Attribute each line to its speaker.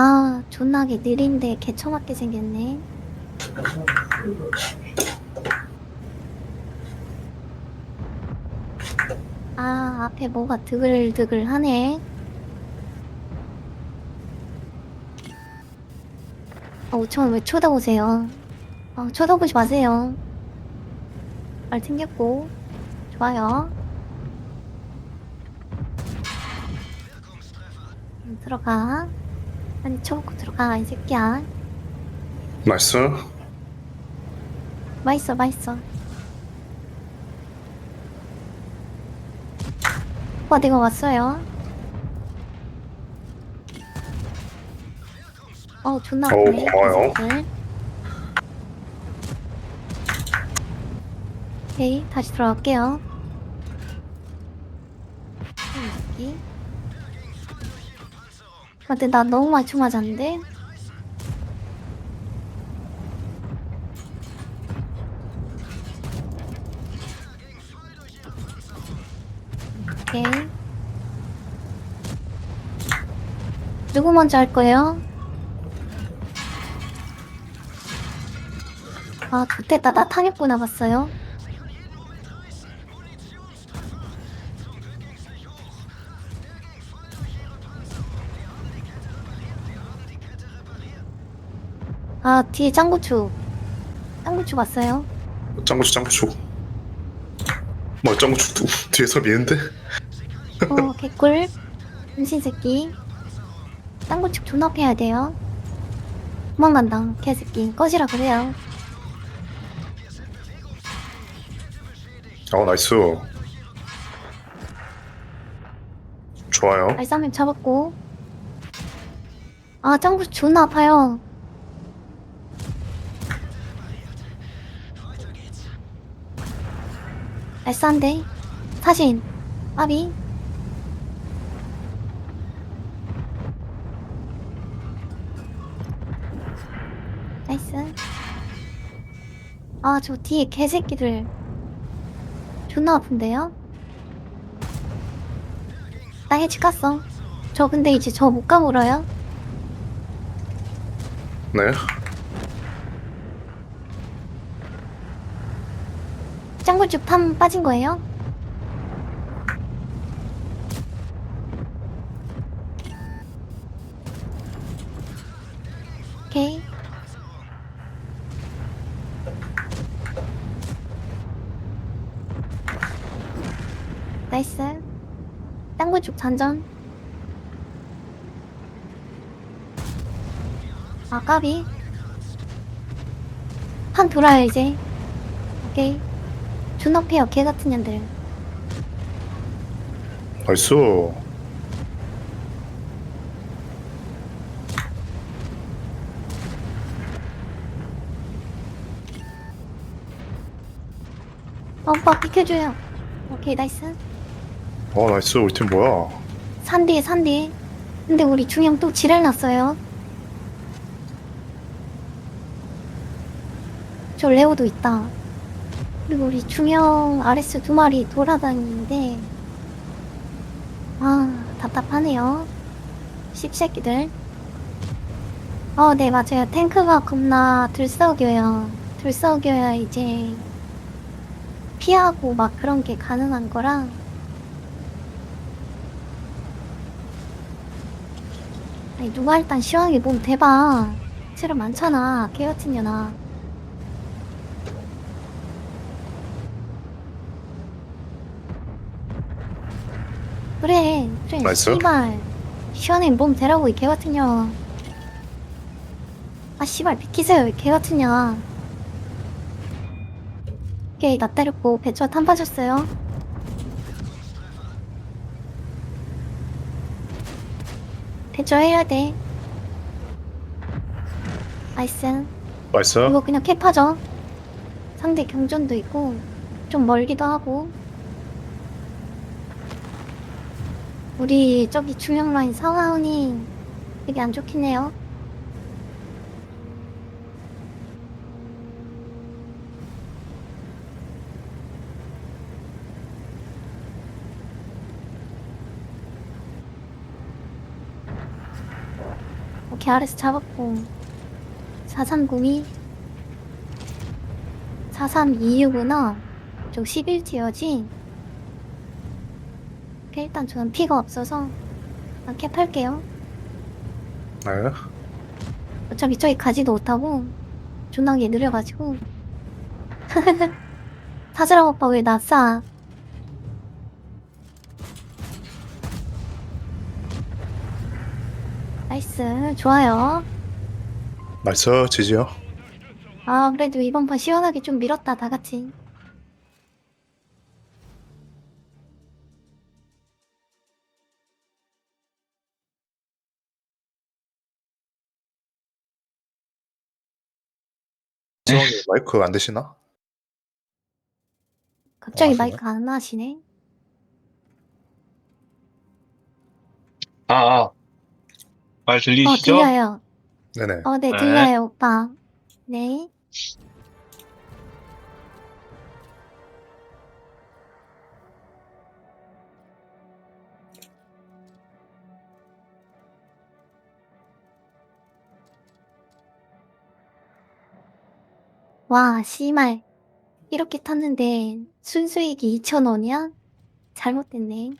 Speaker 1: 아, 존나게 느린데 개처맞게 생겼네. 아, 앞에 뭐가 드글드글 하네. 아, 5천원 왜 쳐다보세요? 아, 쳐다보지 마세요. 말 챙겼고. 좋아요. 음, 들어가. 아니, 쳐먹고 들어가, 이 새끼야.
Speaker 2: 나이스.
Speaker 1: 맛있어, 맛있어. 오빠, 내가 왔어요. 어, 존나
Speaker 2: 오,
Speaker 1: 아프네.
Speaker 2: 고마워요.
Speaker 1: 네. 오케이, 다시 들어갈게요. 이 새끼. 아, 근데 나 너무 총 맞았는데? 오케이. 누구 먼저 할 거예요? 아, 좋됐다. 나 탄약고 남았어요. 아, 뒤에 짱구추. 짱구추 왔어요.
Speaker 2: 짱구추 짱구추. 뭐 짱구추 누 뒤에서 미는데?
Speaker 1: 어, 개꿀. 음신 새끼. 짱구축 존나 패야 돼요. 도망간다, 개새끼. 꺼지라 그래요.
Speaker 2: 어 나이스. 좋아요.
Speaker 1: 알싸맨 잡았고. 아, 짱구축 존나 아파요. 알싸한데? 사신. 아비. 나이스. 아, 저 뒤에 개새끼들. 존나 아픈데요? 나 해치 깠어. 저 근데 이제 저 못 가물어요?
Speaker 2: 네.
Speaker 1: 짱굴쭉 탐 빠진 거예요? 오케이. 나이스. 짱굴쭉 잔전. 아, 까비. 판 돌아요, 이제. 오케이. 존나 패요, 개 같은 년들.
Speaker 2: 나이스.
Speaker 1: 어, 오빠 비켜줘요. 오케이, 나이스.
Speaker 2: 어 나이스. 우리 팀 뭐야?
Speaker 1: 산 뒤에, 산 뒤에. 근데 우리 중형 또 지랄 났어요. 저 레오도 있다. 그리고 우리 중형 RS 두 마리 돌아다니는데, 아, 답답하네요. 씹새끼들. 어, 네, 맞아요. 탱크가 겁나 들썩여요. 들썩여야 이제 피하고 막 그런 게 가능한 거라. 아니, 누가 일단 시원하게 몸 대봐. 체력 많잖아. 개 같은 년아. 그래, 그래.
Speaker 2: 나이스.
Speaker 1: 씨발. 시원하게 몸 대라고, 이 개 같은 년. 아, 씨발, 비키세요, 이 개 같은 년. 오케이, 나 때렸고, 배추와 탄 빠졌어요. 배추 해야 돼. 나이스.
Speaker 2: 나이스.
Speaker 1: 이거 그냥 캡하죠. 상대 경전도 있고 좀 멀기도 하고. 우리 저기 중형 라인 상황이 되게 안 좋긴 해요. 오케이 아레스 잡았고. 4302 4326구나. 저 11티어지 오케이 일단 저는 피가 없어서 아, 캡할게요.
Speaker 2: 네.
Speaker 1: 어차피 저기 가지도 못하고 존나게 느려가지고. 사즈라 오빠 왜 나싸 나이스 좋아요.
Speaker 2: 나이스 지지요.
Speaker 1: 아 그래도 이번 판 시원하게 좀 밀었다 다같이
Speaker 2: 지원이 마이크 안 되시나?
Speaker 1: 갑자기
Speaker 2: 어.
Speaker 1: 마이크 안 하시네
Speaker 3: 아, 아.
Speaker 1: 말어
Speaker 3: 들리시죠?
Speaker 1: 들려요
Speaker 2: 네네.
Speaker 1: 어 네
Speaker 3: 네.
Speaker 1: 들려요 오빠 네 와, 씨말. 이렇게 탔는데 순수익이 2,000원이야? 잘못됐네.